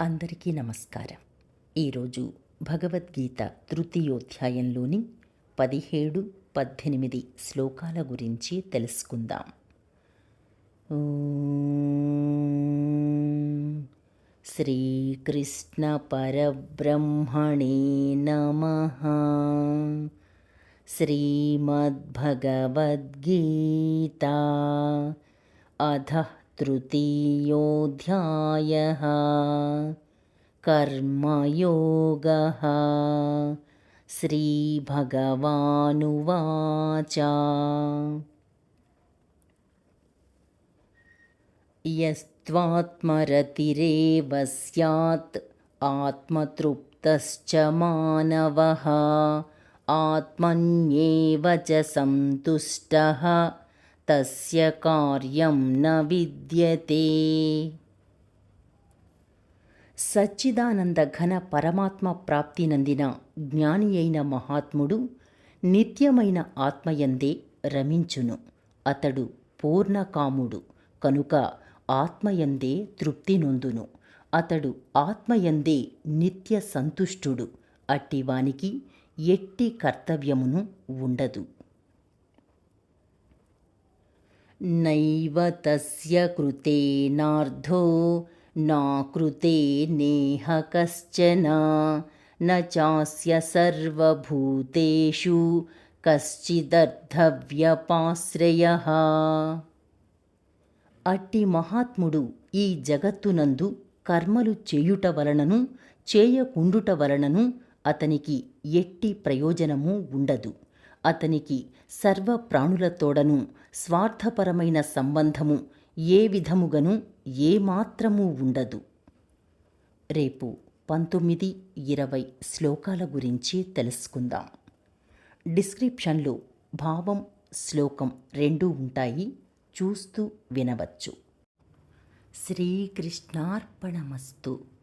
అందరికీ నమస్కారం. ఈరోజు భగవద్గీత తృతీయోధ్యాయంలోని పదిహేడు పద్దెనిమిది శ్లోకాల గురించి తెలుసుకుందాం. శ్రీకృష్ణ పరబ్రహ్మణే నమ. శ్రీమద్భగవద్గీతా. అధ तृतीयोऽध्यायः। कर्मयोगः। श्रीभगवानुवाच। यस्त्वात्मरतिरेव स्यात् आत्मतृप्तश्च मानवः। आत्मन्येव च सन्तुष्टः తస్య కార్యం న విద్యతే సచ్చిదానంద ఘన పరమాత్మ ప్రాప్తి నందిన జ్ఞాని అయిన మహాత్ముడు నిత్యమైన ఆత్మయందే రమించును అతడు పూర్ణకాముడు కనుక ఆత్మయందే తృప్తి నొందును అతడు ఆత్మయందే నిత్య సంతుష్టుడు అట్టివానికి ఎట్టి కర్తవ్యమును ఉండదు నైవ తస్య కృతేనార్థో నా కృతే నేహ కశ్చన న చాస్య సర్వభూతేషు కశ్చిదర్థవ్యపాశ్రయ అట్టి మహాత్ముడు ఈ జగత్తునందు కర్మలు చేయుట వలనను చేయకుండుట వలనను అతనికి ఎట్టి ప్రయోజనము ఉండదు అతనికి సర్వ ప్రాణులతోడను స్వార్థపరమైన సంబంధము ఏ విధముగను ఏమాత్రమూ ఉండదు. రేపు పంతొమ్మిది ఇరవై శ్లోకాల గురించి తెలుసుకుందాం. డిస్క్రిప్షన్లో భావం శ్లోకం రెండూ ఉంటాయి. చూస్తూ వినవచ్చు. శ్రీకృష్ణార్పణమస్తు.